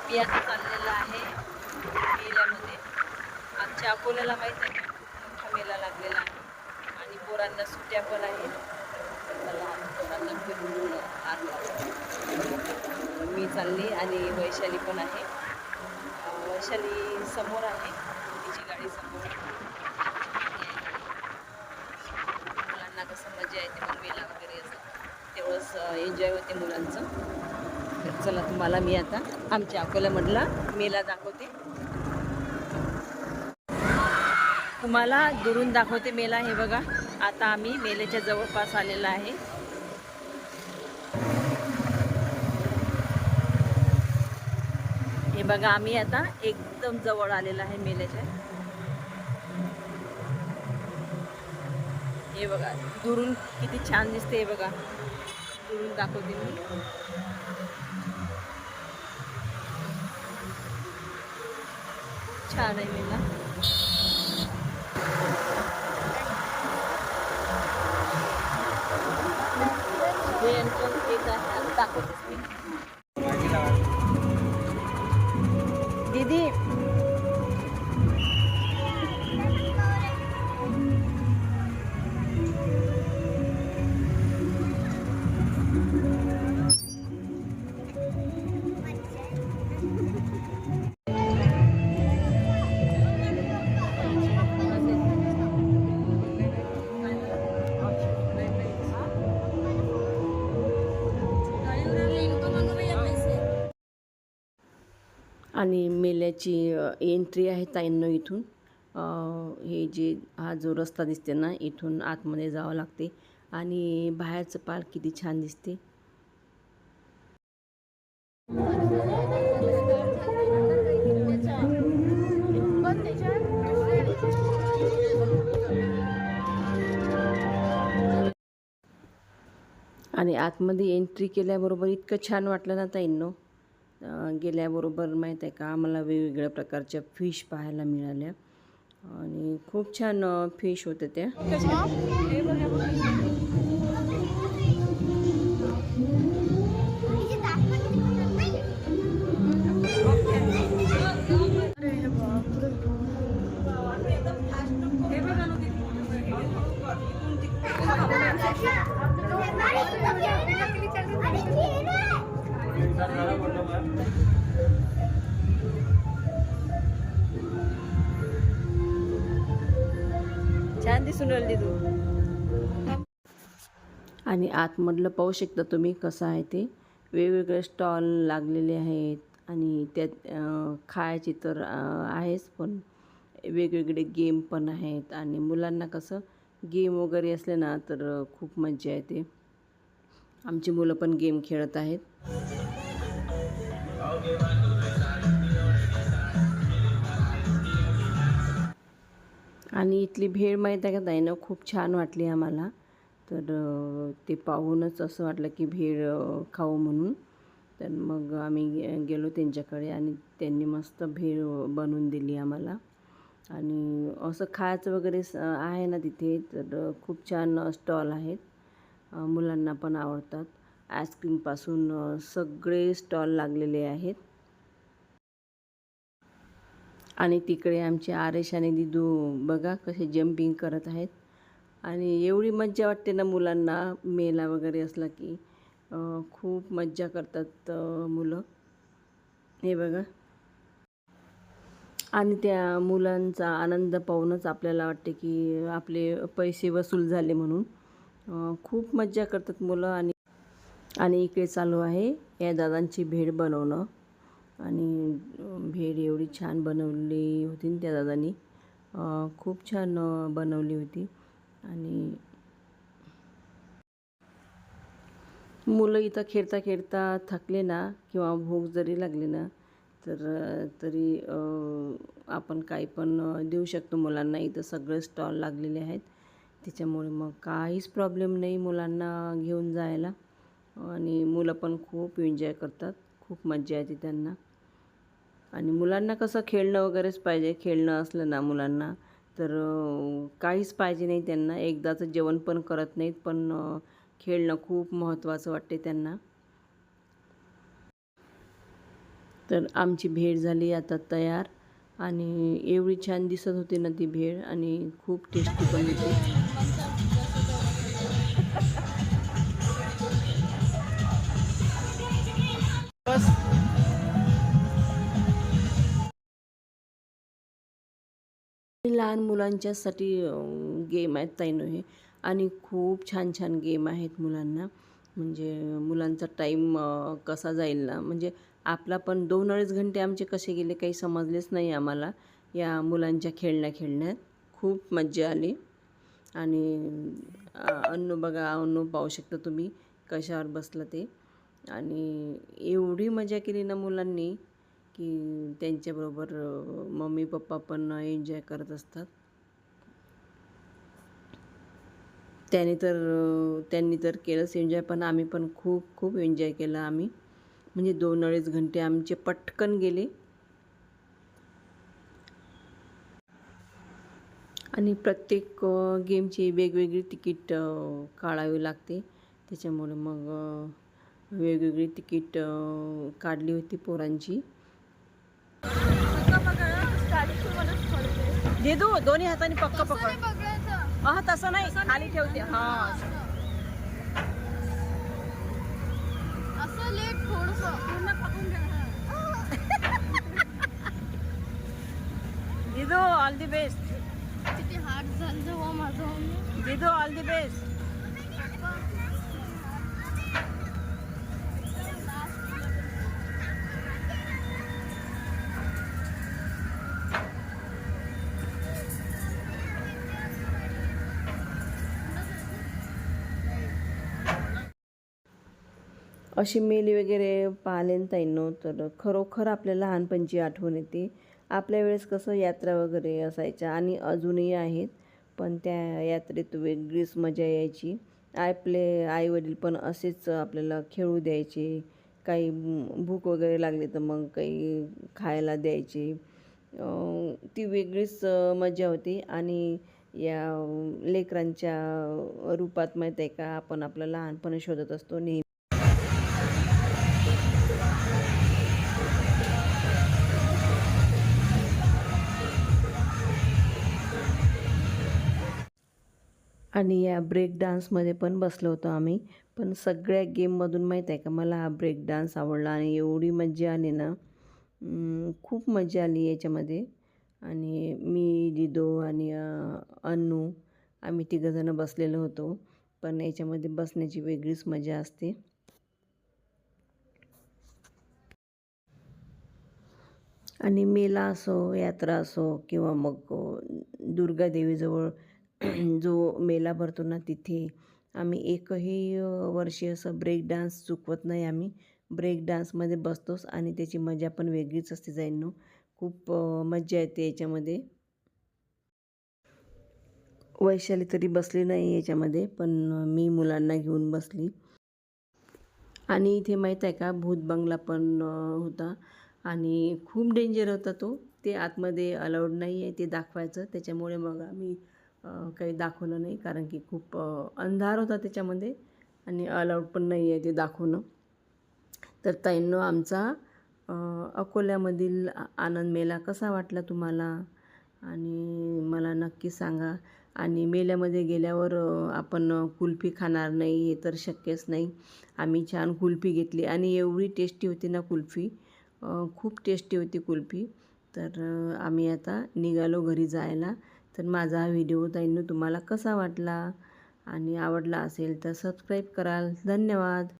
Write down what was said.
अभियान चाललेलं आहे मेल्यामध्ये. आमच्या अकोल्याला माहीत आहे मोठा मेला लागलेला आहे. आणि पोरांना सुट्ट्या पण आहेत. तर फिरून मी चालली आणि वैशाली पण आहे. वैशाली समोर आहे. तिची गाडी समोर मुलांना कसं मजा येते पण मेला वगैरे असं. तेवढंच एन्जॉय होते मुलांचं. चला तुम्हाला मी आता आमच्या अकोल्यामधला मेला दाखवते. तुम्हाला दुरून दाखवते मेला हे बघा. आता आम्ही मेल्याच्या जवळपास आलेला आहे. हे बघा आम्ही आता एकदम जवळ आलेला आहे मेल्याच्या. हे बघा दुरून किती छान दिसते हे बघा. दुरून दाखवते मी. छान आहे ना हे entrance आहे दाखवतेच मी आणि मेल्याची एंट्री आहे ताईंनो इथून. हे जे हा जो रस्ता दिसते ना इथून आतमध्ये जावं लागते. आणि बाहेरचं पार्क किती छान दिसते. आणि आतमध्ये एंट्री केल्याबरोबर इतकं छान वाटलं ना ताईंनो. गेल्याबरोबर माहीत आहे का आम्हाला वेगवेगळ्या प्रकारच्या फिश पाहायला मिळाल्या. आणि खूप छान फिश होत्या त्या छान दिसून राहिली तू. आणि आतमधलं पाहू शकता तुम्ही कसं आहे ते वेगवेगळे स्टॉल लागलेले आहेत आणि त्यात खायची तर आहेच पण वेगवेगळे गेम पण आहेत आणि मुलांना कसं गेम वगैरे असले ना तर खूप मज्जा येते. आमची मुलं पण गेम खेळत आहेत. आणि इथली भेळ माहीत आहे का ताईनं? खूप छान वाटली आम्हाला. तर ते पाहूनच असं वाटलं की भेळ खाऊ म्हणून. तर मग आम्ही गे- गेलो त्यांच्याकडे आणि त्यांनी मस्त भेळ बनवून दिली आम्हाला. आणि असं खायचं वगैरे स- आहे ना तिथे तर खूप छान स्टॉल आहेत. मुलांना पण आवडतात. आईस्क्रीमपासून सगळे स्टॉल लागलेले आहेत. आणि तिकडे आमचे आरेश आणि दिदू बघा कसे जम्पिंग करत आहेत. आणि एवढी मज्जा वाटते ना मुलांना मेला वगैरे असला की. खूप मज्जा करतात मुलं. हे बघा. आणि त्या मुलांचा आनंद पाहूनच आपल्याला वाटते की आपले पैसे वसूल झाले म्हणून. खूप मज्जा करतात मुलं आणि आणि इकडे चालू आहे या दादांची भेळ बनवणं. आणि भेड भेळ एवढी छान बनवली होती ना त्या दादांनी. खूप छान बनवली होती. आणि मुलं इथं खेळता खेळता थकले ना किंवा भूक जरी लागली ना तर तरी आपण काही पण देऊ शकतो मुलांना. इथं सगळे स्टॉल लागलेले आहेत. त्याच्यामुळे मग काहीच प्रॉब्लेम नाही मुलांना घेऊन जायला. आणि मुलं पण खूप एन्जॉय करतात. खूप मजा येते त्यांना. आणि मुलांना कसं खेळणं वगैरेच पाहिजे. खेळणं असलं ना मुलांना तर काहीच पाहिजे नाही त्यांना. एकदाचं जेवण पण करत नाहीत पण खेळणं खूप महत्त्वाचं वाटते त्यांना. तर आमची भेळ झाली आता तयार. आणि एवढी छान दिसत होती ना ती भेळ आणि खूप टेस्टी पण होती. लहान मुलांच्यासाठी गेम आहेत तैनो हे. आणि खूप छान छान गेम आहेत मुलांना. म्हणजे मुलांचा टाईम कसा जाईल ना? म्हणजे आपला पण दोन अडीच घंटे आमचे कसे गेले काही समजलेच नाही आम्हाला. या मुलांच्या खेळण्या खेळण्यात खूप मज्जा आली. आणि अन्नू बघा अन्नू पाहू शकता तुम्ही कशावर बसलं ते. आणि एवढी मजा केली ना मुलांनी. की त्यांच्याबरोबर मम्मी पप्पा पण एन्जॉय करत असतात. त्याने तर त्यांनी तर केलंच एन्जॉय पण आम्ही पण खूप खूप एन्जॉय केलं आम्ही. म्हणजे दोन अडीच घंटे आमचे पटकन गेले. आणि प्रत्येक गेमची वेगवेगळी तिकीट काढावी लागते. त्याच्यामुळे मग वेगवेगळी तिकीट काढली होती पोरांची. देदू दोन्ही हाताने पक्क पकड हा तसं नाही खाली ठेवते हा दिदू ऑल दी बेस्ट किती हार्ड झालं माझं दिदू ऑल दी बेस्ट अशी मेली वगैरे पाहिले ताईंनो तर खरोखर आपल्या लहानपणची आठवण येते. आपल्या वेळेस कसं यात्रा वगैरे असायच्या आणि अजूनही आहेत पण त्या यात्रेत वेगळीच मजा यायची. आपले आईवडील पण असेच आपल्याला खेळू द्यायचे काही भूक वगैरे लागली तर मग काही खायला द्यायचे. ती वेगळीच मजा होती आणि या लेकरांच्या रूपात माहीत आहे का आपण आपलं लहानपण शोधत असतो नेहमी. आणि या ब्रेक डान्समध्ये पण बसलो होतो आम्ही. पण सगळ्या गेममधून माहीत आहे का मला हा ब्रेक डान्स आवडला आणि एवढी मजा आली ना. खूप मजा आली याच्यामध्ये. आणि मी दिदो आणि अन्नू आम्ही तिघंजणं बसलेलो होतो. पण याच्यामध्ये बसण्याची वेगळीच मजा असते. आणि मेला असो यात्रा असो किंवा मग दुर्गादेवीजवळ जो मेला भरतो ना तिथे आम्ही एकही वर्षी असं ब्रेक डान्स चुकवत नाही आम्ही. ब्रेक डान्समध्ये बसतोच आणि त्याची मजा पण वेगळीच असते जाईनो. खूप मज्जा येते याच्यामध्ये. वैशाली तरी बसली नाही याच्यामध्ये पण मी मुलांना घेऊन बसली. आणि इथे माहीत आहे का भूत बंगला पण होता. आणि खूप डेंजर होता तो. ते आतमध्ये अलाउड नाही आहे ते दाखवायचं. त्याच्यामुळे मग आम्ही काही दाखवलं नाही कारण की खूप अंधार होता त्याच्यामध्ये आणि अलाउड पण नाही आहे ते दाखवणं. तर ताईंनो आमचा अकोल्यामधील आनंद मेला कसा वाटला तुम्हाला? आणि मला नक्की सांगा. आणि मेल्यामध्ये गेल्यावर आपण कुल्फी खाणार नाही हे तर शक्यच नाही. आम्ही छान कुल्फी घेतली आणि एवढी टेस्टी होती ना कुल्फी. खूप टेस्टी होती कुल्फी. तर आम्ही आता निघालो घरी जायला. तर माझा हा व्हिडिओ ताईंनो तुम्हाला कसा वाटला? आणि आवडला असेल तर सबस्क्राईब कराल. धन्यवाद.